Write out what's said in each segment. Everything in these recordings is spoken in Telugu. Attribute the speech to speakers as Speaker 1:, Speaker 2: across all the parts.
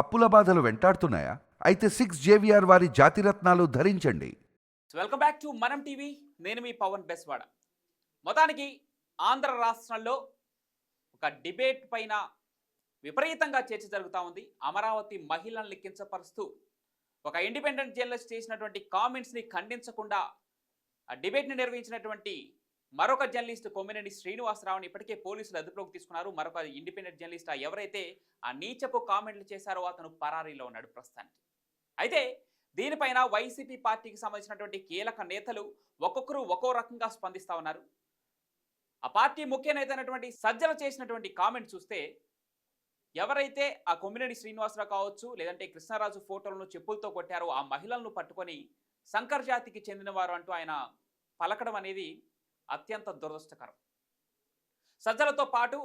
Speaker 1: అప్పుల బాధలు వెంటాడుతున్నాయా? అయితే సిక్స్ జేవిఆర్ వారి జాతిరత్నాలు ధరించండి.
Speaker 2: Welcome back to Manam TV నేను మీ పవన్ బెస్వాడ. మొత్తానికి ఆంధ్ర రాష్ట్రంలో ఒక డిబేట్ పైన విపరీతంగా చర్చ జరుగుతూ ఉంది. అమరావతి మహిళను లెక్కించపరుస్తూ ఒక ఇండిపెండెంట్ జర్నలిస్ట్ చేసినటువంటి కామెంట్స్ని ఖండించకుండా ఆ డిబేట్ని నిర్వహించినటువంటి మరొక జర్నలిస్ట్ కొమ్మినేని శ్రీనివాసరావుని ఇప్పటికే పోలీసులు అదుపులోకి తీసుకున్నారు. మరొక ఇండిపెండెంట్ జర్నలిస్ట్ ఎవరైతే ఆ నీచపు కామెంట్లు చేశారో అతను పరారీలో ఉన్నాడు ప్రస్తుతానికి. అయితే దీనిపైన వైసీపీ పార్టీకి సంబంధించినటువంటి కీలక నేతలు ఒక్కొక్కరు ఒక్కో రకంగా స్పందిస్తా ఉన్నారు. ఆ పార్టీ ముఖ్య నేత అయినటువంటి సజ్జల చేసినటువంటి కామెంట్ చూస్తే ఎవరైతే ఆ కొమ్మినేని శ్రీనివాసరావు కావచ్చు లేదంటే కృష్ణరాజు ఫోటోలను చెప్పులతో కొట్టారో ఆ మహిళలను పట్టుకొని శంకర్ జాతికి చెందినవారు అంటూ ఆయన పలకడం అనేది అత్యంత దురదృష్టకరం. సజ్జలతో పాటు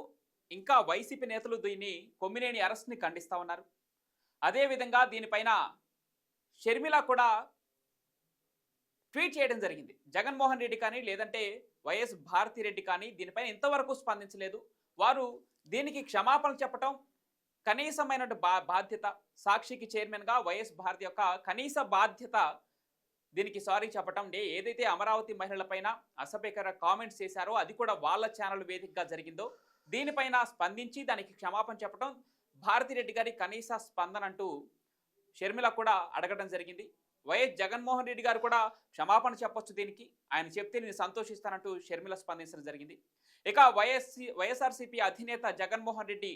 Speaker 2: ఇంకా వైసీపీ నేతలు దీన్ని కొమ్మినేని అరెస్ట్ని ఖండిస్తా ఉన్నారు. అదేవిధంగా దీనిపైన షర్మిల కూడా ట్వీట్ చేయడం జరిగింది. జగన్మోహన్ రెడ్డి కానీ లేదంటే వైఎస్ భారతిరెడ్డి కానీ దీనిపైన ఇంతవరకు స్పందించలేదు. వారు దీనికి క్షమాపణ చెప్పటం కనీసమైన బా బాధ్యత. సాక్షికి చైర్మన్గా వైఎస్ భారతి యొక్క కనీస బాధ్యత దీనికి సారీ చెప్పటం డే ఏదైతే అమరావతి మహిళలపైన అసభ్యకర కామెంట్స్ చేశారో అది కూడా వాళ్ళ ఛానల్ వేదికగా జరిగిందో దీనిపైన స్పందించి దానికి క్షమాపణ చెప్పడం భారతిరెడ్డి గారి కనీస స్పందన అంటూ షర్మిల కూడా అడగడం జరిగింది. వైఎస్ జగన్మోహన్ రెడ్డి గారు కూడా క్షమాపణ చెప్పొచ్చు దీనికి. ఆయన చెప్తే నేను సంతోషిస్తానంటూ షర్మిల స్పందించడం జరిగింది. ఇక వైఎస్సి వైఎస్ఆర్సీపీ అధినేత జగన్మోహన్ రెడ్డి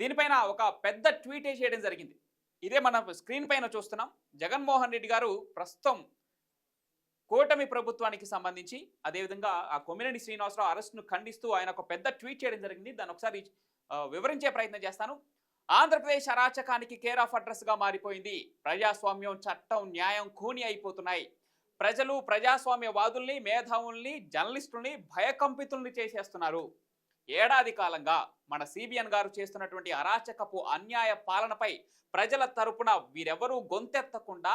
Speaker 2: దీనిపైన ఒక పెద్ద ట్వీటే చేయడం జరిగింది. ఇదే మన స్క్రీన్ పైన చూస్తున్నాం. జగన్మోహన్ రెడ్డి గారు ప్రస్తుతం కూటమి ప్రభుత్వానికి సంబంధించి అదేవిధంగా ఆ కొమ్మినేని శ్రీనివాసరావు అరెస్ట్ను ఖండిస్తూ ఆయన ఒక పెద్ద ట్వీట్ చేయడం జరిగింది. దాన్ని ఒకసారి వివరించే ప్రయత్నం చేస్తాను. ఆంధ్రప్రదేశ్ అరాచకానికి కేర్ ఆఫ్ అడ్రస్గా మారిపోయింది. ప్రజాస్వామ్యం చట్టం న్యాయం కూని అయిపోతున్నాయి. ప్రజలు ప్రజాస్వామ్యవాదుల్ని మేధావుల్ని జర్నలిస్టుల్ని భయకంపితుల్ని చేసేస్తున్నారు. ఏడాది కాలంగా మన సిబిఎన్ గారు చేస్తున్నటువంటి అరాచకపు అన్యాయ పాలనపై ప్రజల తరపున వీరెవరూ గొంతెత్తకుండా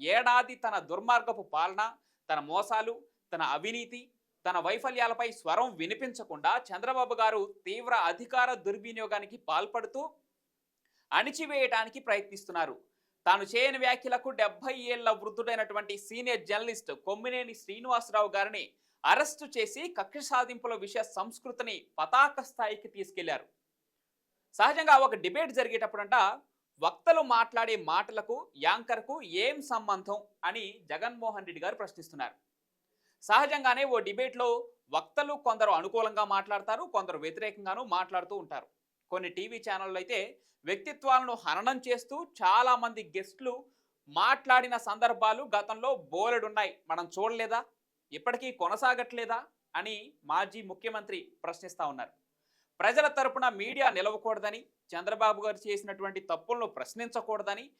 Speaker 2: ఏడాది తన దుర్మార్గపు పాలన తన మోసాలు తన అవినీతి తన వైఫల్యాలపై స్వరం వినిపించకుండా చంద్రబాబు గారు తీవ్ర అధికార దుర్వినియోగానికి పాల్పడుతూ అణిచివేయటానికి ప్రయత్నిస్తున్నారు. తాను చేయని వ్యాఖ్యలకు డెబ్బై ఏళ్ళ వృద్ధుడైనటువంటి సీనియర్ జర్నలిస్ట్ కొమ్మినేని శ్రీనివాసరావు గారిని అరెస్టు చేసి కక్ష సాధింపుల విషయ సంస్కృతిని పతాక స్థాయికి తీసుకెళ్ళారు. సహజంగా ఒక డిబేట్ జరిగేటప్పుడంట వక్తలు మాట్లాడే మాటలకు యాంకర్కు ఏం సంబంధం అని జగన్మోహన్ రెడ్డి గారు ప్రశ్నిస్తున్నారు. సహజంగానే ఓ డిబేట్లో వక్తలు కొందరు అనుకూలంగా మాట్లాడతారు కొందరు వ్యతిరేకంగానూ మాట్లాడుతూ ఉంటారు. కొన్ని టీవీ ఛానళ్ళు అయితే వ్యక్తిత్వాలను హననం చేస్తూ చాలామంది గెస్ట్లు మాట్లాడిన సందర్భాలు గతంలో బోలెడున్నాయి. మనం చూడలేదా? ఇప్పటికీ కొనసాగట్లేదా అని మాజీ ముఖ్యమంత్రి ప్రశ్నిస్తా ఉన్నారు. ప్రజల తరపున మీడియా నిలవకూడదని చంద్రబాబు గారు చేసినటువంటి తప్పులను ప్రశ్నించకూడదని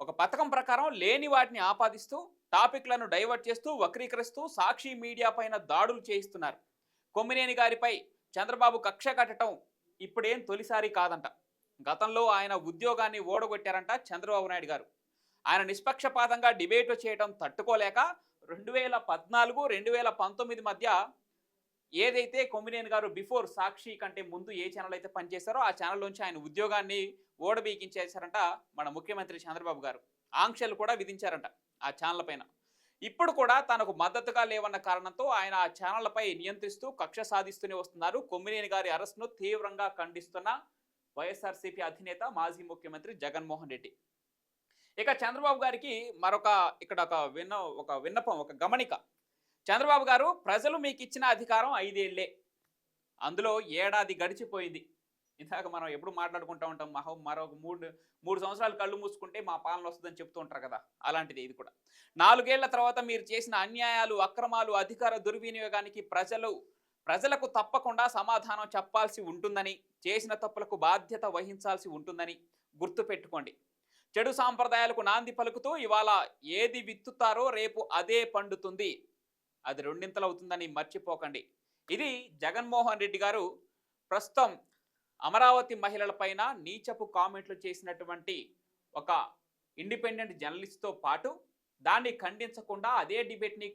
Speaker 2: ఒక పథకం ప్రకారం లేని వాటిని ఆపాదిస్తూ టాపిక్లను డైవర్ట్ చేస్తూ వక్రీకరిస్తూ సాక్షి మీడియా పైన దాడులు చేయిస్తున్నారు. కొమ్మినేని గారిపై చంద్రబాబు కక్ష కట్టడం ఇప్పుడేం తొలిసారి కాదంట. గతంలో ఆయన ఉద్యోగాన్ని ఓడగొట్టారంట చంద్రబాబు నాయుడు గారు. ఆయన నిష్పక్షపాతంగా డిబేట్ చేయడం తట్టుకోలేక రెండు వేల పద్నాలుగు రెండు వేల పంతొమ్మిది మధ్య ఏదైతే కొమ్మినేని గారు బిఫోర్ సాక్షి కంటే ముందు ఏ ఛానల్ అయితే పనిచేశారో ఆ ఛానల్లోంచి ఆయన ఉద్యోగాన్ని ఓడబీకించేశారంట మన ముఖ్యమంత్రి చంద్రబాబు గారు. ఆంక్షలు కూడా విధించారంట ఆ ఛానల్ పైన. ఇప్పుడు కూడా తనకు మద్దతుగా లేవన్న కారణంతో ఆయన ఆ ఛానళ్ళపై నియంత్రిస్తూ కక్ష సాధిస్తూనే వస్తున్నారు. కొమ్మినేని గారి అరెస్ట్ను తీవ్రంగా ఖండిస్తున్న వైఎస్ఆర్సీపీ అధినేత మాజీ ముఖ్యమంత్రి జగన్మోహన్ రెడ్డి. ఇక చంద్రబాబు గారికి మరొక ఇక్కడ ఒక విన్న ఒక విన్నపం ఒక గమనిక. చంద్రబాబు గారు ప్రజలు మీకు ఇచ్చిన అధికారం ఐదేళ్ళే అందులో ఏడాది గడిచిపోయింది. ఇందాక మనం ఎప్పుడు మాట్లాడుకుంటూ ఉంటాం మహో మరొక మూడు మూడు సంవత్సరాలు కళ్ళు మూసుకుంటే మా పాలన వస్తుందని చెప్తూ ఉంటారు కదా అలాంటిది ఇది కూడా. నాలుగేళ్ళ తర్వాత మీరు చేసిన అన్యాయాలు అక్రమాలు అధికార దుర్వినియోగానికి ప్రజలు ప్రజలకు తప్పకుండా సమాధానం చెప్పాల్సి ఉంటుందని చేసిన తప్పులకు బాధ్యత వహించాల్సి ఉంటుందని గుర్తుపెట్టుకోండి. చెడు సాంప్రదాయాలకు నాంది పలుకుతూ ఇవాళ ఏది విత్తుతారో రేపు అదే పండుతుంది. అది రెండింతలు అవుతుందని మర్చిపోకండి. ఇది జగన్మోహన్ రెడ్డి గారు ప్రస్తుతం అమరావతి మహిళలపైన నీచపు కామెంట్లు చేసినటువంటి ఒక ఇండిపెండెంట్ జర్నలిస్ట్తో పాటు దాన్ని ఖండించకుండా అదే డిబేట్ని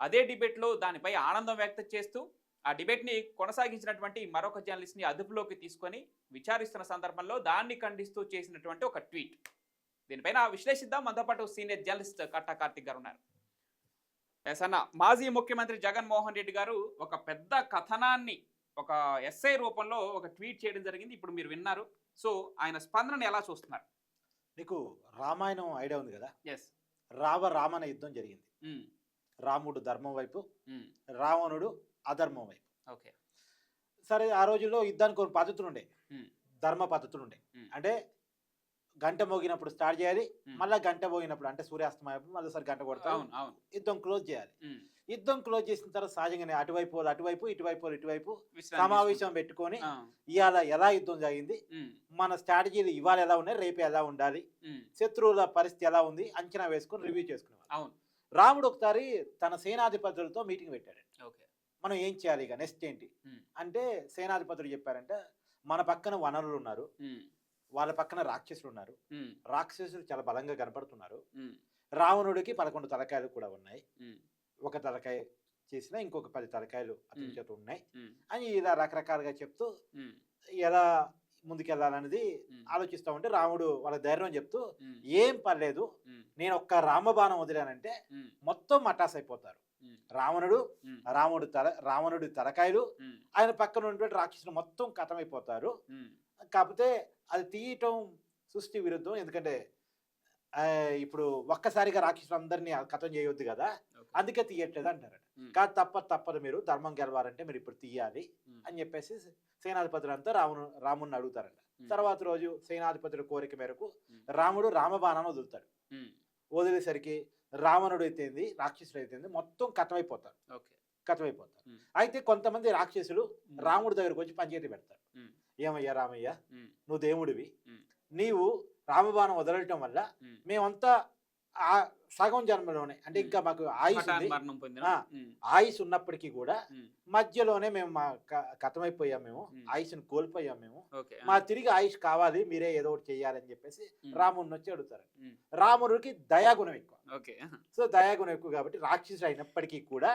Speaker 2: అదే డిబేట్లో దానిపై ఆనందం వ్యక్తం చేస్తూ ఆ డిబేట్ని కొనసాగించినటువంటి మరొక జర్నలిస్ట్ని అదుపులోకి తీసుకొని విచారిస్తున్న సందర్భంలో దాన్ని ఖండిస్తూ చేసినటువంటి ఒక ట్వీట్. దీనిపైన విశ్లేషిద్దాం. మనతో పాటు సీనియర్ జర్నలిస్ట్ కట్టా కార్తిక్ గారు ఉన్నారు. ఎస్ అన్న మాజీ ముఖ్యమంత్రి జగన్మోహన్ రెడ్డి గారు ఒక పెద్ద కథనాన్ని ఒక ఎస్ఐ రూపంలో ఒక ట్వీట్ చేయడం జరిగింది. ఇప్పుడు మీరు విన్నారు. సో ఆయన స్పందనను ఎలా చూస్తున్నారు?
Speaker 3: నీకు రామాయణం ఐడియా ఉంది కదా?
Speaker 2: ఎస్.
Speaker 3: రావ రామన యుద్ధం జరిగింది. రాముడు ధర్మం వైపు రావణుడు అధర్మం వైపు.
Speaker 2: ఓకే.
Speaker 3: సరే ఆ రోజుల్లో యుద్ధానికి కొన్ని పద్ధతులు ఉండే. ధర్మ పద్ధతులు ఉండే. అంటే గంట మోగినప్పుడు స్టార్ట్ చేయాలి. మళ్ళీ గంట మోగినప్పుడు అంటే సూర్యాస్తమయం మళ్ళీ సరి గంట కొడతాం యుద్ధం క్లోజ్ చేయాలి. యుద్ధం క్లోజ్ చేసిన తర్వాత సహజంగానే అటువైపు వాళ్ళు అటువైపు ఇటువైపు ఇటువైపు సమావేశం. పెట్టుకొని ఇవాళ ఎలా యుద్ధం జరిగింది? మన స్ట్రాటజీలు ఇవాళ ఎలా ఉన్నాయి? రేపు ఎలా ఉండాలి? శత్రువుల పరిస్థితి ఎలా ఉంది? అంచనా వేసుకొని రివ్యూ చేసుకునేవారు
Speaker 2: అవును.
Speaker 3: రాముడు ఒకసారి తన సేనాధిపతులతో మీటింగ్ పెట్టాడు మనం ఏం చేయాలి ఇక? నెక్స్ట్ ఏంటి? అంటే సేనాధిపతులు చెప్పారంటే మన పక్కన వనరులు ఉన్నారు. వాళ్ళ పక్కన రాక్షసులు ఉన్నారు. రాక్షసులు చాలా బలంగా కనపడుతున్నారు. రావణుడికి పదకొండు తలకాయలు కూడా ఉన్నాయి. ఒక తలకాయ చేసిన ఇంకొక పది తలకాయలు అతని. చేత ఉన్నాయి. అని ఇలా రకరకాలుగా చెప్తూ ఎలా ముందుకెళ్ళాలనేది
Speaker 2: ఉమ్,
Speaker 3: ఆలోచిస్తూ ఉంటే రాముడు వాళ్ళ ధైర్యం చెప్తూ ఏం పర్లేదు. నేను ఒక్క రామబాణం వదిలానంటే మొత్తం మటాస్ అయిపోతారు రావణుడు రాముడు తల రావణుడి తలకాయలు ఆయన పక్కన ఉన్నటువంటి రాక్షసులు మొత్తం కథమైపోతారు. కాకపోతే అది తీయటం సృష్టి విరుద్ధం. ఎందుకంటే ఇప్పుడు ఒక్కసారిగా రాక్షసులందరినీ కథం చేయొద్దు కదా. అందుకే తీయట్లేదు అంటారట.
Speaker 2: ఉమ్,
Speaker 3: కాదు తప్ప తప్పదు మీరు. ధర్మం గెలవాలంటే మీరు ఇప్పుడు తీయాలి అని చెప్పేసి సేనాధిపతులంతా రామును రాముని అడుగుతారంట. తర్వాత రోజు సేనాధిపతుల కోరిక మేరకు రాముడు రామబాణాన్ని వదులుతాడు. వదిలేసరికి రావణుడు అయితేంది రాక్షసుడు అయితేంది మొత్తం కథమైపోతారు
Speaker 2: ఓకే.
Speaker 3: కథమైపోతారు. అయితే కొంతమంది రాక్షసులు రాముడి దగ్గరకు వచ్చి పంచాయతీ పెడతారు ఏమయ్యా రామయ్య నువ్వు దేవుడివి. నీవు రామబాణం వదలటం వల్ల. మేమంతా ఆ సగం జన్మలోనే అంటే ఇంకా మాకు ఆయుష్ ఆయుష్ ఉన్నప్పటికీ కూడా మధ్యలోనే మేము మా కథమైపోయాం మేము. ఆయుష్ని కోల్పోయాం మేము. మా తిరిగి ఆయుష్ కావాలి మీరే ఏదో ఒకటి చెయ్యాలని చెప్పేసి రాముడిని వచ్చి అడుగుతారు. రాముడికి దయాగుణం ఎక్కువ. సో దయాగుణం ఎక్కువ కాబట్టి రాక్షసుడు అయినప్పటికీ కూడా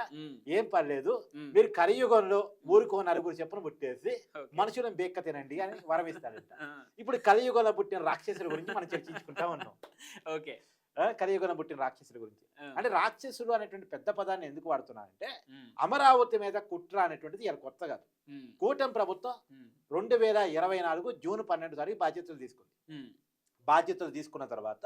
Speaker 3: ఏం పర్లేదు మీరు కలియుగంలో ఊరికో నలుగురు చెప్పును పుట్టేసి. మనుషులను బేక్క తినండి అని వరం ఇస్తాడంట.
Speaker 2: ఆ,
Speaker 3: ఇప్పుడు కలియుగంలో పుట్టిన రాక్షసుల గురించి మనం చర్చించుకుంటా ఉన్నాం.
Speaker 2: ఓకే.
Speaker 3: ఆ, కలియుగంలో పుట్టిన రాక్షసుల గురించి. అంటే రాక్షసులు అనేటువంటి పెద్ద పదాన్ని ఎందుకు వాడుతున్నారంటే
Speaker 2: ఉమ్,
Speaker 3: అమరావతి మీద కుట్ర అనేటువంటిది ఇలా కొత్త కాదు. కూటమి ప్రభుత్వం రెండు వేల ఇరవై నాలుగు జూన్ పన్నెండు తారీఖు బాధ్యతలు తీసుకుంది. బాధ్యతలు తీసుకున్న తర్వాత.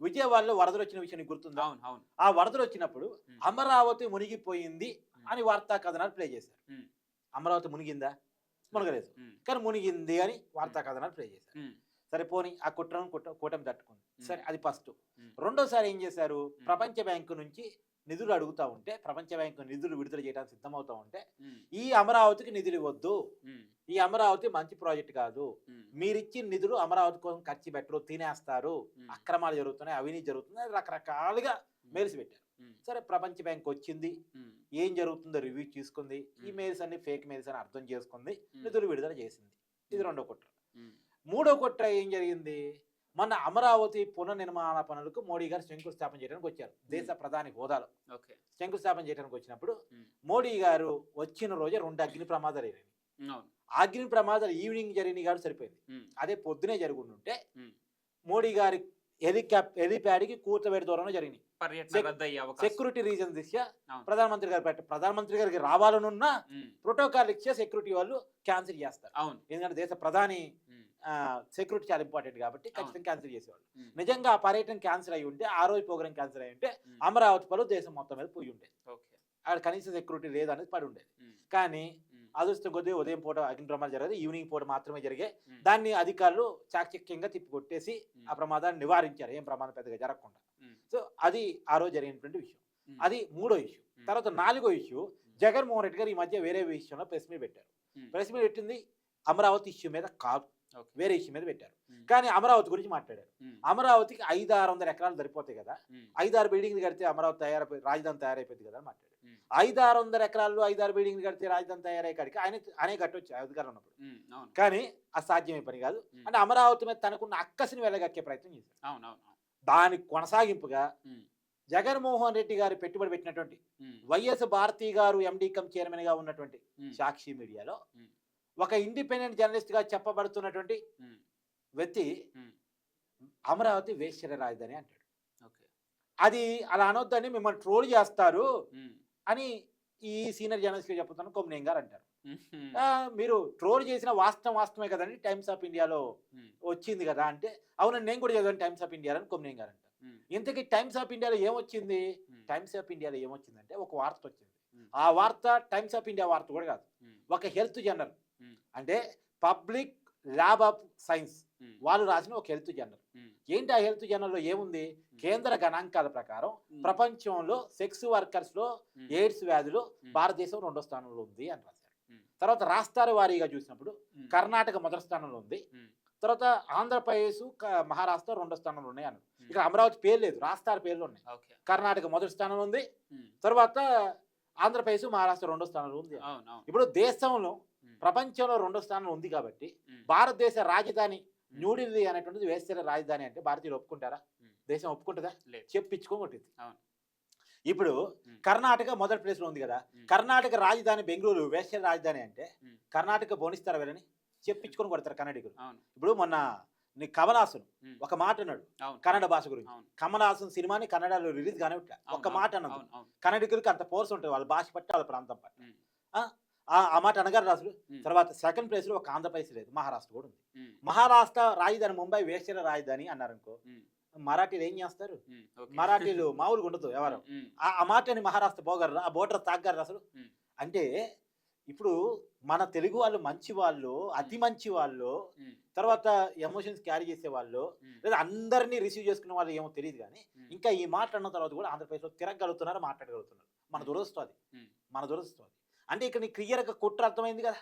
Speaker 3: విజయవాడలో వరదలు వచ్చిన విషయం గుర్తుందా?
Speaker 2: అవును అవును.
Speaker 3: ఆ వరదలు వచ్చినప్పుడు. అమరావతి మునిగిపోయింది అని వార్తా కథనాలు ప్లే చేశారు. అమరావతి మునిగిందా? మునగలేదు. కానీ మునిగింది అని వార్తా కథనాలు ప్లే చేశారు. సరే పోని ఆ కుట్రను కుట్ర కూటమి తట్టుకుంది. సరే అది ఫస్ట్. రెండోసారి ఏం చేశారు? ప్రపంచ బ్యాంకు నుంచి నిధులు అడుగుతా ఉంటే ప్రపంచ బ్యాంకు నిధులు విడుదల చేయడానికి సిద్ధమవుతా ఉంటే ఈ అమరావతికి నిధులు ఇవ్వద్దు. ఈ అమరావతి మంచి ప్రాజెక్ట్ కాదు. మీరిచ్చిన నిధులు అమరావతి కోసం ఖర్చు పెట్టరు తినేస్తారు. అక్రమాలు జరుగుతున్నాయి అవినీతి జరుగుతున్నాయి రకరకాలుగా మెయిల్స్ పెట్టారు సరే ప్రపంచ బ్యాంక్ వచ్చింది. ఏం జరుగుతుందో రివ్యూ తీసుకుంది. ఈ. మెయిల్స్ అన్ని ఫేక్ మెయిల్స్ అని అర్థం చేసుకుంది. నిధులు విడుదల చేసింది. ఇది రెండో కుట్ర. మూడో కుట్ర ఏం జరిగింది? మన అమరావతి పునర్నిర్మాణ పనులకు మోడీ గారు శంకుస్థాపన చేయడానికి వచ్చారు. దేశ ప్రధాని హోదాలో. శంకుస్థాపన చేయడానికి వచ్చినప్పుడు మోడీ గారు వచ్చిన రోజే రెండు అగ్ని ప్రమాదాలు అయినాయి అగ్ని ప్రమాదాలు ఈవినింగ్ జరిగినాయి కాబట్టి సరిపోయింది. అదే పొద్దునే జరుగుంటే
Speaker 2: ఉమ్.
Speaker 3: మోడీ గారి హెలికాప్ హెలిప్యాడ్కి కూర్చోబెట్టి దూరంలో జరిగినాయి. సెక్యూరిటీ రీజన్ దిశ. ప్రధానమంత్రి గారు పెట్ట ప్రధానమంత్రి గారికి రావాలనున్నా ప్రోటోకాల్ ఇచ్చే సెక్యూరిటీ వాళ్ళు క్యాన్సిల్ చేస్తారు.
Speaker 2: అవును.
Speaker 3: ఎందుకంటే దేశ ప్రధాని సెక్యూరిటీ చాలా ఇంపార్టెంట్ కాబట్టి ఖచ్చితంగా క్యాన్సిల్ చేసేవాళ్ళు. నిజంగా ఆ పర్యటన క్యాన్సిల్ అయి ఉంటే ఆ రోజు ప్రోగ్రామ్ క్యాన్సిల్ అయి ఉంటే అమరావతి పలు దేశం మొత్తం మీద పోయి ఉండేది. అక్కడ కనీస సెక్యూరిటీ లేదనేది పడి ఉండేది. కానీ అదృష్టం కొద్దీ ఉదయం పూట అగ్ని ప్రమాదం జరగదు ఈవినింగ్ పూట మాత్రమే జరిగే దాన్ని అధికారులు చాకచక్యంగా తిప్పి కొట్టేసి
Speaker 2: ఉమ్,
Speaker 3: ఆ ప్రమాదాన్ని నివారించారు. ఏం ప్రమాదం పెద్దగా జరగకుండా. సో అది ఆ రోజు జరిగినటువంటి విషయం. అది మూడో ఇష్యూ తర్వాత నాలుగో ఇష్యూ జగన్మోహన్ రెడ్డి గారు ఈ మధ్య వేరే విషయంలో ప్రెస్ మీట్ పెట్టారు. ప్రెస్ మీట్ పెట్టింది అమరావతి ఇష్యూ మీద కాదు. వేరే ఇష్యూ మీద పెట్టారు. కానీ అమరావతి గురించి మాట్లాడారు. అమరావతికి ఐదు ఆరు వందల ఎకరాలు సరిపోతాయి కదా. ఐదారు బిల్డింగ్లు కడితే అమరావతి తయారైపోయి రాజధాని తయారైపోయింది కదా అని మాట్లాడారు. ఐదు ఆరు వందల ఎకరాలు ఐదారు బిల్డింగ్లు కడితే రాజధాని తయారయ్యే కాడికి ఆయన ఆయన కట్టొచ్చు అధికారం ఉన్నప్పుడు. కానీ అసాధ్యమే పని కాదు. అంటే అమరావతి మీద తనకున్న అక్కసిని వెళ్ళగక్కే ప్రయత్నం చేశారు. దానికి కొనసాగింపుగా జగన్మోహన్ రెడ్డి గారు పెట్టుబడి పెట్టినటువంటి వైఎస్ భారతి గారు ఎండీ కమ్ చైర్మన్గా ఉన్నటువంటి సాక్షి మీడియాలో. ఒక ఇండిపెండెంట్ జర్నలిస్ట్గా చెప్పబడుతున్నటువంటి
Speaker 2: ఉమ్,
Speaker 3: వ్యక్తి
Speaker 2: ఉమ్.
Speaker 3: అమరావతి వేశ్యర రాజధాని అంటాడు.
Speaker 2: ఓకే.
Speaker 3: అది అలా అనొద్దని మిమ్మల్ని ట్రోల్ చేస్తారు
Speaker 2: ఉమ్,
Speaker 3: అని ఈ సీనియర్ జర్నలిస్ట్గా చెప్తున్న కొమ్మినేని గారు అంటారు. మీరు ట్రోల్ చేసిన వాస్తవం వాస్తవమే కదండి టైమ్స్ ఆఫ్ ఇండియాలో వచ్చింది కదా అంటే అవునండి నేను కూడా చదివాను టైమ్స్ ఆఫ్ ఇండియా అని కొమ్మినేని గారు అంటారు. ఇంతకీ టైమ్స్ ఆఫ్ ఇండియాలో ఏమొచ్చింది? టైమ్స్ ఆఫ్ ఇండియాలో ఏమొచ్చిందంటే ఒక వార్త వచ్చింది. ఆ వార్త టైమ్స్ ఆఫ్ ఇండియా వార్త కూడా కాదు. ఒక హెల్త్ జర్నల్. అంటే పబ్లిక్ ల్యాబ్ ఆఫ్ సైన్స్. వాళ్ళు రాసిన ఒక హెల్త్ జర్నల్. ఏంటి ఆ హెల్త్ జర్నల్లో ఏముంది? కేంద్ర గణాంకాల ప్రకారం ప్రపంచంలో సెక్స్
Speaker 2: వర్కర్స్లో
Speaker 3: ఎయిడ్స్ వ్యాధిలో భారతదేశం రెండో స్థానంలో ఉంది అని రాశారు. తర్వాత రాష్ట్రాల వారీగా చూసినప్పుడు కర్ణాటక మొదటి స్థానంలో ఉంది. తర్వాత ఆంధ్రప్రదేశ్ మహారాష్ట్ర రెండో స్థానంలో ఉన్నాయి అన్నారు. ఇక్కడ అమరావతి పేరు లేదు రాష్ట్రాల పేర్లు ఉన్నాయి. కర్ణాటక మొదటి స్థానంలో ఉంది. తర్వాత ఆంధ్రప్రదేశ్ మహారాష్ట్ర రెండో స్థానంలో ఉంది. ఇప్పుడు దేశంలో ప్రపంచంలో రెండో స్థానంలో ఉంది కాబట్టి భారతదేశ రాజధాని న్యూఢిల్లీ అనేటువంటిది వేశ్యర రాజధాని అంటే భారతీయులు ఒప్పుకుంటారా. దేశం ఒప్పుకుంటుందా? చెప్పించుకోగొట్టింది. ఇప్పుడు. కర్ణాటక మొదటి ప్లేస్లో ఉంది కదా. కర్ణాటక రాజధాని బెంగళూరు వేశ్యర రాజధాని అంటే. కర్ణాటక బోనిస్తారా వీళ్ళని? చెప్పించుకొని కొడతారు కన్నడిగులు
Speaker 2: అవును.
Speaker 3: ఇప్పుడు మొన్న నీ కమలాసన్ ఒక మాట అన్నాడు కన్నడ భాష గురించి. కమలాసన్ సినిమాని కన్నడలో రిలీజ్
Speaker 2: అవును,
Speaker 3: ఒక మాట
Speaker 2: అవును
Speaker 3: కన్నడిగులకి అంత ఫోర్స్ ఉంటుంది వాళ్ళ భాష పట్టి వాళ్ళ ప్రాంతం పట్టి. ఆ ఆ మాట అనగారు రాసులు తర్వాత సెకండ్ ప్లేస్లో ఒక ఆంధ్రప్రదేశ్ లేదు మహారాష్ట్ర కూడా ఉంది. మహారాష్ట్ర రాజధాని ముంబై వేశ్యర రాజధాని అన్నారు అనుకో మరాఠీలు ఏం చేస్తారు. మరాఠీలు మామూలుగా ఉండదు ఎవరు. ఆ మాటని మహారాష్ట్ర పోగలరా ఆ బోర్డర్ తాగలరా అసలు. అంటే ఇప్పుడు మన తెలుగు వాళ్ళు మంచి వాళ్ళు అతి మంచి వాళ్ళు తర్వాత ఎమోషన్స్ క్యారీ చేసే వాళ్ళు లేదా అందరినీ రిసీవ్ చేసుకునే వాళ్ళు ఏమో తెలియదు కానీ ఇంకా ఈ మాట అన్న తర్వాత కూడా ఆంధ్రప్రదేశ్లో తిరగలుగుతున్నారు మాట్లాడగలుగుతున్నారు. మన దురదృష్టం అది. మన దురదృష్టం అది. అంటే ఇక్కడ నీ క్లియర్గా కుట్ర అర్థమైంది కదా.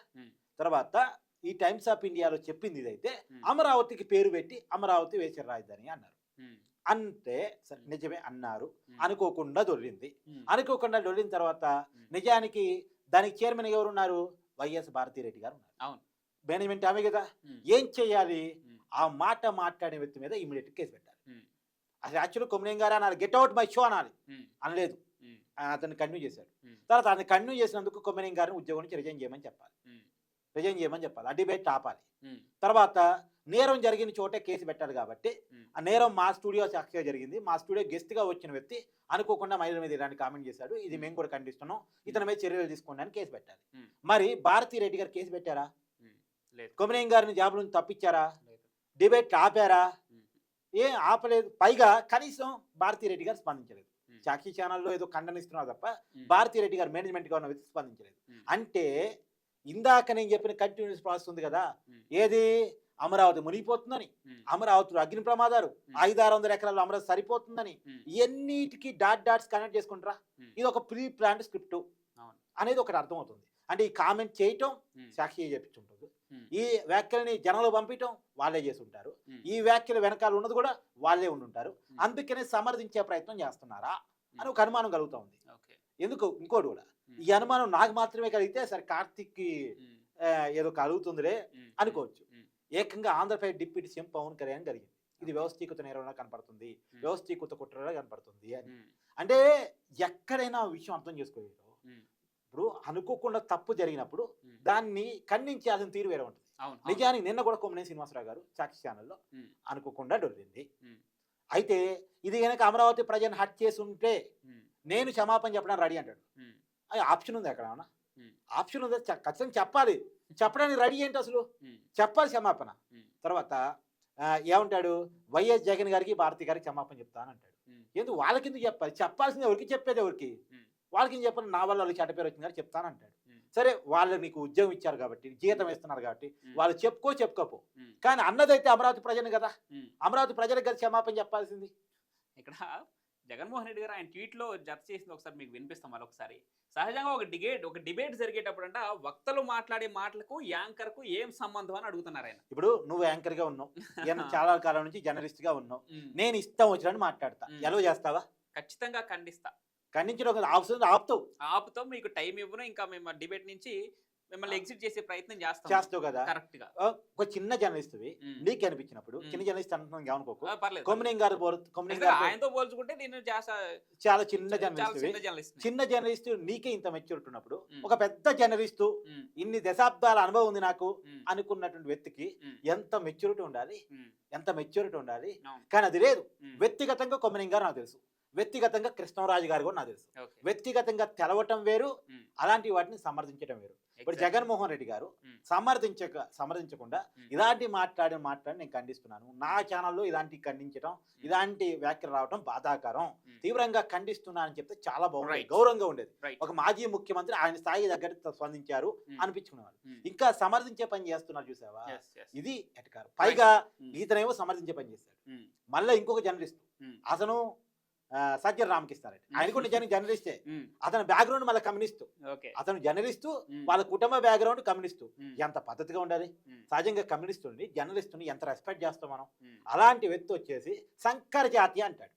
Speaker 3: తర్వాత ఈ టైమ్స్ ఆఫ్ ఇండియాలో చెప్పింది ఇదైతే. అమరావతికి పేరు పెట్టి అమరావతి వేసిన రాజధాని అన్నారు. అంటే సరే, నిజమే అన్నారు. అనుకోకుండా దొర్లింది
Speaker 2: ఉమ్,
Speaker 3: అనుకోకుండా దొర్లిన తర్వాత. నిజానికి దానికి చైర్మన్ ఎవరు ఉన్నారు వైఎస్ భారతిరెడ్డి గారు ఉన్నారు.
Speaker 2: అవును.
Speaker 3: మేనేజ్మెంట్ ఆమె కదా. ఏం చేయాలి? ఆ మాట మాట్లాడే వ్యక్తి మీద ఇమీడియట్ కేసు పెట్టాలి. అసలు యాక్చువల్లీ కొమ్మనేం గారు అన్నారు గెట్ అవుట్ మై షో అనాలి. అనలేదు.
Speaker 2: ఉమ్,
Speaker 3: ఆ, అతను కంటిన్యూ చేశాడు. తర్వాత అతను కంటిన్యూ చేసినందుకు కొమ్మనేం గారిని ఉద్యోగం నుంచి రిజైన్ చేయమని చెప్పాలి. రిజైన్ చేయమని చెప్పాలి. ఆ డిబేట్ ఆపాలి. తర్వాత నేరం జరిగిన చోటే కేసు పెట్టాలి కాబట్టి. ఆ నేరం మా స్టూడియో సాక్షిగా జరిగింది. మా స్టూడియో గెస్ట్గా వచ్చిన వ్యక్తి అనుకోకుండా మహిళల మీద ఇలాంటి కామెంట్ చేశాడు. ఇది మేము కూడా ఖండిస్తున్నాం. ఇతని మీద చర్యలు తీసుకోండి అని కేసు పెట్టాలి. మరి భారతీ రెడ్డి గారు కేసు పెట్టారా? కొమరేం గారిని జాబ్ నుంచి తప్పించారా? డిబేట్ ఆపారా? ఏం ఆపలేదు. పైగా కనీసం భారతీ రెడ్డి గారు స్పందించలేదు. సాక్షి ఛానల్లో ఏదో ఖండనిస్తున్నారు తప్ప
Speaker 2: ఉమ్,
Speaker 3: భారతీ రెడ్డి గారు మేనేజ్మెంట్గా ఉన్న వ్యక్తి స్పందించలేదు. అంటే ఇందాక నేను చెప్పిన కంటిన్యూస్ ప్రాసెస్ ఉంది కదా ఏది? అమరావతి మునిగిపోతుందని. అమరావతిలో అగ్ని ప్రమాదాలు. ఐదు ఆరు వందల ఎకరాలు అమరావతి సరిపోతుందని.
Speaker 2: ఉమ్,
Speaker 3: ఎన్నిటికి డాట్ డాట్స్ కనెక్ట్ చేసుకుంటారా. ఇది ఒక ప్రీ ప్లాన్డ్ స్క్రిప్ట్. అనేది ఒకటి అర్థమవుతుంది. అంటే ఈ కామెంట్ చేయటం సాక్షి చెప్పించుంటుంది ఈ వ్యాఖ్యలని జనంలో పంపించడం వాళ్ళే చేసి ఉంటారు ఈ వ్యాఖ్యల వెనకాల ఉన్నది కూడా వాళ్ళే ఉండి ఉంటారు
Speaker 2: ఉమ్.
Speaker 3: అందుకనే సమర్థించే ప్రయత్నం చేస్తున్నారా? అని ఒక అనుమానం కలుగుతా ఉంది. ఎందుకు? ఇంకోటి కూడా.
Speaker 2: ఉమ్,
Speaker 3: ఈ అనుమానం నాకు మాత్రమే కలిగితే సరే కార్తిక్కి ఆ, ఏదో కలుగుతుందిలే అనుకోవచ్చు. ఏకంగా ఆంధ్రప్రదేశ్ డిప్యూటీ సీఎం పవన్ కళ్యాణ్ జరిగింది ఇది వ్యవస్థీకృత నేరంలో కనపడుతుంది. వ్యవస్థీకృత కుట్రలో కనపడుతుంది అని. అంటే ఎక్కడైనా విషయం అర్థం చేసుకోలేదు ఇప్పుడు అనుకోకుండా తప్పు జరిగినప్పుడు. దాన్ని ఖండించాల్సిన తీరు వేరే ఉంటుంది. నిజానికి నిన్న కూడా కొమ్మనే శ్రీనివాసరావు గారు సాక్షి ఛానల్లో అనుకోకుండా డొల్లింది
Speaker 2: ఉమ్,
Speaker 3: అయితే ఇది కనుక అమరావతి ప్రజలను హట్ చేసి ఉంటే నేను క్షమాపణ చెప్పడానికి రెడీ అంటాడు. ఆప్షన్ ఉంది అక్కడ
Speaker 2: ఉమ్.
Speaker 3: ఆప్షన్ ఉంది. ఖచ్చితంగా చెప్పాలి. చెప్పడానికి రెడీ ఏంటి అసలు? చెప్పాలి క్షమాపణ. తర్వాత ఏమంటాడు? వైఎస్ జగన్ గారికి భారతి గారికి క్షమాపణ చెప్తానంటాడు
Speaker 2: ఉమ్,
Speaker 3: ఎందుకు వాళ్ళకి ఎందుకు చెప్పాలి? చెప్పాల్సింది ఎవరికి? చెప్పేది ఎవరికి. వాళ్ళకి చెప్పాలి? నా వల్ల వాళ్ళకి చెడ్డ పేరు వచ్చింది కానీ చెప్తానంటాడు. సరే వాళ్ళు నీకు ఉద్యోగం ఇచ్చారు కాబట్టి జీతం ఇస్తున్నారు కాబట్టి. వాళ్ళు చెప్పుకో చెప్పుకోపో. కానీ అన్నదైతే అమరావతి ప్రజలు కదా. అమరావతి ప్రజలకు కదా క్షమాపణ చెప్పాల్సింది.
Speaker 2: ఇక్కడ జగన్మోహన్ రెడ్డి గారు ఆయన ట్వీట్లో జత చేసింది ఒకసారి మీకు వినిపిస్తాం మళ్ళీ ఒకసారి సహజంగా ఒక డిబేట్ ఒక డిబేట్ జరిగేటప్పుడు అంట వక్తలు మాట్లాడే మాటలకు యాంకర్కు ఏం సంబంధం అని అడుగుతున్నారు ఆయన.
Speaker 3: ఇప్పుడు నువ్వు యాంకర్గా ఉన్నావు చాలా కాలం నుంచి జర్నలిస్ట్గా ఉన్నావు నేను ఇష్టం వచ్చినట్టు మాట్లాడతా. ఎలా చేస్తావా?
Speaker 2: ఖచ్చితంగా ఖండిస్తా.
Speaker 3: ఖండించడం కదా అవసరం ఆపుతావు.
Speaker 2: ఆపుతాం మీకు టైం ఇవ్వను ఇంకా మేము డిబేట్ నుంచి మిమ్మల్ని ఎగ్జిట్ చేసే ప్రయత్నం చేస్తాం.
Speaker 3: చేస్తావు కదా. కరెక్ట్గా ఒక చిన్న జర్నలిస్ట్వి. నీకు అనిపించినప్పుడు. చిన్న జర్నలిస్ట్
Speaker 2: ఆ, పర్లేదు
Speaker 3: కొమ్మినేం గారు కొమ్మినేం గారు
Speaker 2: ఆయనతో పోల్చుకుంటే నేను చేస్తా
Speaker 3: చాలా చిన్న జర్నలిస్ట్
Speaker 2: చిన్న జర్నలిస్ట్
Speaker 3: నీకే ఇంత మెచ్యూరిటీ ఉన్నప్పుడు. ఒక పెద్ద జర్నలిస్ట్ ఇన్ని దశాబ్దాల అనుభవం ఉంది నాకు అనుకున్నటువంటి వ్యక్తికి. ఎంత మెచ్యూరిటీ ఉండాలి? ఎంత మెచ్యూరిటీ ఉండాలి. కానీ అది లేదు. వ్యక్తిగతంగా కొమ్మరిం గారు నాకు తెలుసు. వ్యక్తిగతంగా కృష్ణరాజు గారు కూడా నాకు తెలుసు వ్యక్తిగతంగా తెలవటం వేరు అలాంటి వాటిని సమర్థించడం వేరు ఇప్పుడు జగన్మోహన్ రెడ్డి గారు. సమర్థించక సమర్థించకుండా. ఇలాంటి మాట్లాడిన మాట్లాడి నేను ఖండిస్తున్నాను నా ఛానల్లో ఇలాంటి ఖండించడం ఇలాంటి వ్యాఖ్యలు రావడం బాధాకరం. తీవ్రంగా ఖండిస్తున్నానని చెప్తే చాలా
Speaker 2: Right.
Speaker 3: గౌరవంగా ఉండేది. ఒక మాజీ ముఖ్యమంత్రి ఆయన స్థాయి దగ్గర స్పందించారు. అనిపించుకునేవారు. ఇంకా సమర్థించే పని చేస్తున్నారు చూసావా. ఇది ఎటకారు పైగా. ఈతనేమో సమర్థించే పని చేశాడు. మళ్ళీ ఇంకొక జర్నలిస్ట్
Speaker 2: ఉమ్.
Speaker 3: ఆ, సజ్జల రామకృష్ణారెడ్డి ఆయన కూడా నిజానికి జర్నలిస్టే. అతని బ్యాక్గ్రౌండ్ మళ్ళీ కమ్యూనిస్ట్ అతను జర్నలిస్టు. వాళ్ళ కుటుంబ బ్యాక్గ్రౌండ్ కమ్యూనిస్టు. ఎంత పద్ధతిగా ఉండాలి. సహజంగా కమ్యూనిస్టుని జర్నలిస్టుని ఎంత రెస్పెక్ట్ చేస్తాం మనం. అలాంటి వ్యక్తి వచ్చేసి శంకర జాతి అంటాడు.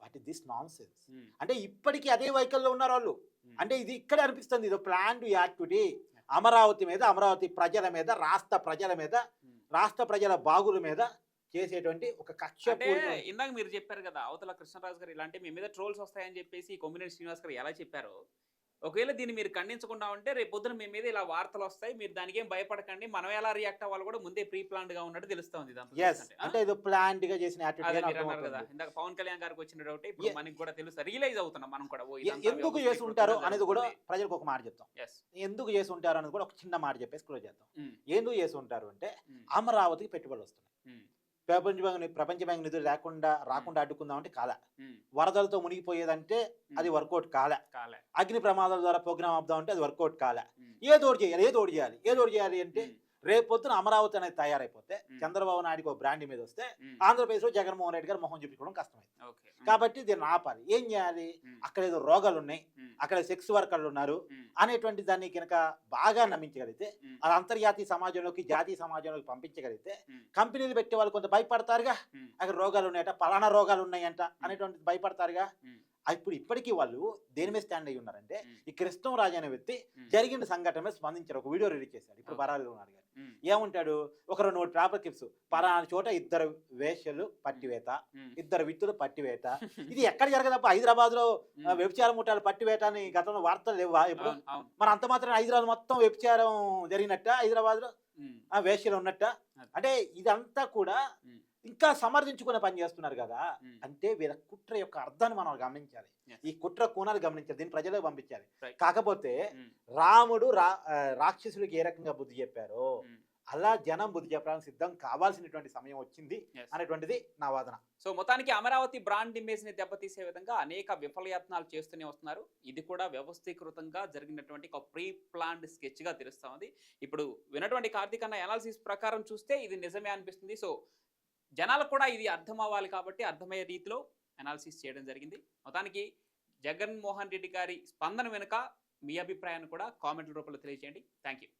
Speaker 3: What is this nonsense. అంటే ఇప్పటికీ అదే వైకల్లో ఉన్నారు వాళ్ళు. అంటే ఇది ఇక్కడే అనిపిస్తుంది ఇది ప్లాన్ యాక్టివిటీ అమరావతి మీద అమరావతి ప్రజల మీద రాష్ట్ర ప్రజల మీద. రాష్ట్ర ప్రజల బాగుల మీద చేసేటువంటి ఒక కక్ష
Speaker 2: ఇందాక మీరు చెప్పారు కదా అవతల కృష్ణరాజు గారు ఇలాంటి మీ మీద ట్రోల్స్ వస్తాయని చెప్పేసి కొమ్మినేని శ్రీనివాస్ గారు ఎలా చెప్పారో? ఒకవేళ దీన్ని మీరు ఖండించకుండా ఉంటే రేపు పొద్దున మీ మీద ఇలా వార్తలు వస్తాయి మీరు దానికి ఏం భయపడకండి మనం ఎలా రియాక్ట్ అవ్వాలి కూడా ముందే ప్రీ ప్లాన్డ్గా ఉన్నట్టు తెలుస్తుంది?
Speaker 3: అంటే ఇది గా చేసిన
Speaker 2: కదా ఇందాక పవన్ కళ్యాణ్ గారికి వచ్చిన డౌట్ ఇప్పుడు మనకి కూడా తెలుసు రియలైజ్ అవుతున్నాం మనం కూడా ఓ
Speaker 3: ఎందుకు చేసి ఉంటారు అనేది కూడా ప్రజలకు ఒక మాట చెప్తాం. ఎందుకు చేసి ఉంటారు అనేది కూడా ఒక చిన్న మాట చెప్పేసి క్లోజ్ చేద్దాం. ఎందుకు చేసి ఉంటారు అంటే అమరావతికి పెట్టుబడులు వస్తున్నాయి. ప్రపంచ బ్యాంక్ ప్రపంచ బ్యాంక్ నిధులు లేకుండా రాకుండా అడ్డుకుందాం అంటే కాల వరదలతో మునిగిపోయేదంటే అది వర్కౌట్ కాల.
Speaker 2: కాలే.
Speaker 3: అగ్ని ప్రమాదాల ద్వారా ప్రోగ్రామ్ ఆపుదాం అంటే అది వర్కౌట్ కాల. ఒకటి చేయాలి? ఏదో ఒకటి చేయాలి? ఏదో ఒకటి చేయాలి అంటే. రేపొద్దున అమరావతి అనేది తయారైపోతే. చంద్రబాబు నాయుడుకి ఒక బ్రాండ్ మీద వస్తే. ఆంధ్రప్రదేశ్లో జగన్మోహన్ రెడ్డి గారు మొహం చూపించుకోవడం కష్టమైంది కాబట్టి దీన్ని ఆపాలి ఏం చేయాలి. అక్కడ ఏదో రోగాలు ఉన్నాయి. అక్కడ సెక్స్ వర్కర్లు ఉన్నారు. అనేటువంటి దాన్ని కనుక బాగా నమ్మించగలిగితే. అది అంతర్జాతీయ సమాజంలోకి జాతీయ సమాజంలోకి పంపించగలిగితే. కంపెనీలు పెట్టే వాళ్ళు కొంత భయపడతారుగా. అక్కడ రోగాలు ఉన్నాయట పలానా రోగాలు ఉన్నాయంట అనేటువంటి భయపడతారుగా ఇప్పుడు ఇప్పటికీ వాళ్ళు దేని మీద స్టాండ్ అయ్యి ఉన్నారంటే. ఈ కృష్ణరాజు అనే వ్యక్తి. జరిగిన సంఘటన మీద స్పందించారు ఒక వీడియో రిలీజ్ చేశాడు ఇప్పుడు. పరాలు ఉన్నారు గారు. ఏమంటాడు ఒక రెండు మూడు ట్రాపర్ క్లిప్స్ పలానా చోట ఇద్దరు వేష్యలు పట్టివేత. ఇద్దరు విత్తులు పట్టివేత ఇది ఎక్కడ జరగదప్ప
Speaker 2: హైదరాబాద్లో.
Speaker 3: వ్యభిచార ముఠాలు పట్టివేత అని గతంలో వార్తలు లేవా ఇప్పుడు. మరి అంత మాత్రం హైదరాబాద్ మొత్తం వ్యభిచారం జరిగినట్ట
Speaker 2: హైదరాబాద్లో.
Speaker 3: ఆ వేష్యలు ఉన్నట్ట. అంటే ఇదంతా కూడా. ఇంకా సమర్థించుకునే పని చేస్తున్నారు కదా. అంటే వీళ్ళ కుట్ర యొక్క అర్థాన్ని మనం గమనించాలి. ఈ కుట్ర కోణాలు గమనించాలి దీన్ని ప్రజలకు పంపించాలి. కాకపోతే. రాముడు రా ఆ, రాక్షసుడికి ఏ రకంగా బుద్ధి చెప్పారో. అలా జనం బుద్ధి చెప్పడానికి సిద్ధం కావాల్సినటువంటి సమయం వచ్చింది. అనేటువంటిది నా వాదన
Speaker 2: సో మొత్తానికి అమరావతి బ్రాండ్ ఇమేజ్ని దెబ్బతీసే విధంగా అనేక విఫలయత్నాలు చేస్తూనే వస్తున్నారు ఇది కూడా వ్యవస్థీకృతంగా జరిగినటువంటి ఒక ప్రీ ప్లాన్డ్ స్కెచ్గా తెలుస్తా ఉంది ఇప్పుడు విన్నటువంటి కార్తీక్ అన్న అనాలిసిస్ ప్రకారం చూస్తే ఇది నిజమే అనిపిస్తుంది సో జనాలకు కూడా ఇది అర్థం అవ్వాలి కాబట్టి అర్థమయ్యే రీతిలో అనాలిసిస్ చేయడం జరిగింది. మొత్తానికి జగన్మోహన్ రెడ్డి గారి స్పందన వెనుక మీ అభిప్రాయాన్ని కూడా కామెంట్ల రూపంలో తెలియజేయండి. Thank you